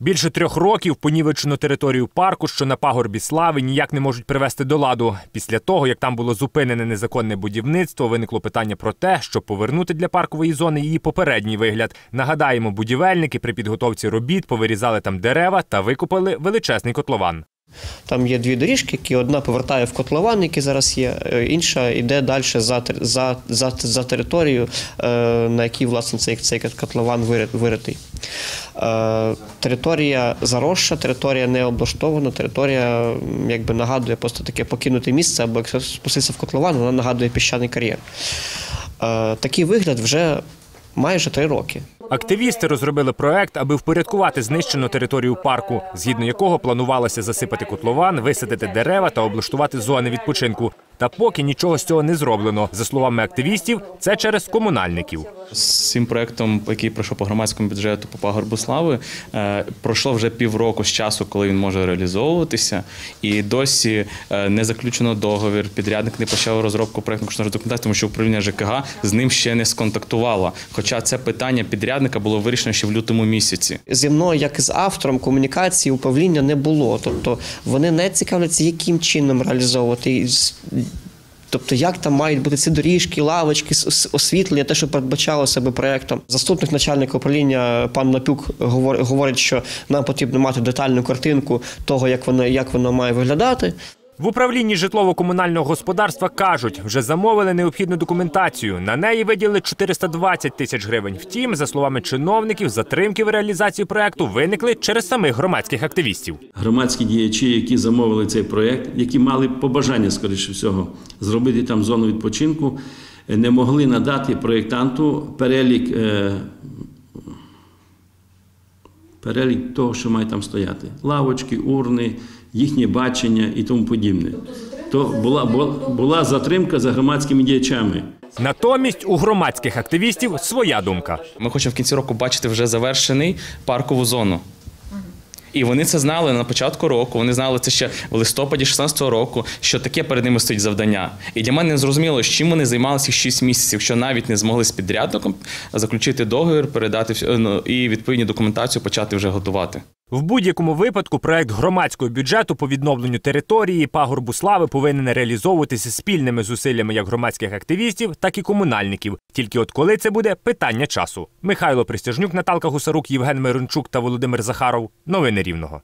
Більше трьох років понівечену територію парку, що на пагорбі слави, ніяк не можуть привести до ладу. Після того, як там було зупинене незаконне будівництво, виникло питання про те, щоб повернути для паркової зони її попередній вигляд. Нагадаємо, будівельники при підготовці робіт повирізали там дерева та викопали величезний котлован. Там є дві доріжки, які одна повертає в котлован, який зараз є, е, інша йде далі за, за, за, за територію, е, на якій власне цей, цей котлован вири- виритий. Е, Територія заросша, територія не облаштована, територія якби нагадує просто таке покинуте місце, або якщо спуститися в котлован, вона нагадує піщаний кар'єр. Е, Такий вигляд вже майже три роки. Активісти розробили проект, аби впорядкувати знищену територію парку, згідно якого планувалося засипати котлован, висадити дерева та облаштувати зони відпочинку. Та поки нічого з цього не зроблено. За словами активістів, це через комунальників. З цим проектом, який пройшов по громадському бюджету по пагорбу слави, е, пройшло вже півроку з часу, коли він може реалізовуватися, і досі е, не заключено договір. Підрядник не почав розробку проектно кошторисної документації, тому що управління ЖКГ з ним ще не сконтактувало. Хоча це питання підрядника було вирішено ще в лютому місяці. зі мною, як з автором комунікації, управління не було. Тобто вони не цікавляться, яким чином реалізовувати. Тобто, як там мають бути ці доріжки, лавочки, освітлення, те, що передбачало себе проектом. Заступник начальника управління пан Напюк говор- говорить, що нам потрібно мати детальну картинку того, як воно, як воно має виглядати. В управлінні житлово-комунального господарства кажуть, вже замовили необхідну документацію. На неї виділили 420 тисяч гривень. Втім, за словами чиновників, затримки в реалізації проекту виникли через самих громадських активістів. громадські діячі, які замовили цей проєкт, які мали побажання, скоріше всього, зробити там зону відпочинку, е, не могли надати проєктанту перелік, е, перелік того, що має там стояти: лавочки, урни, їхнє бачення і тому подібне. То була, була, була затримка за громадськими діячами. Натомість у громадських активістів своя думка. Ми хочемо в кінці року бачити вже завершений паркову зону. І вони це знали на початку року. Вони знали це ще в листопаді 16-го року, що таке перед ними стоїть завдання. І для мене зрозуміло, з чим вони займалися 6 місяців, що навіть не змогли з підрядником заключити договір, передати ну, і відповідні документацію почати вже готувати. В будь-якому випадку проект громадського бюджету по відновленню території пагорбу слави повинен реалізовуватися спільними зусиллями як громадських активістів, так і комунальників. Тільки от коли це буде питання часу. Михайло Пристяжнюк, Наталка Гусарук, Євген Мирончук та Володимир Захаров. Новини Рівного.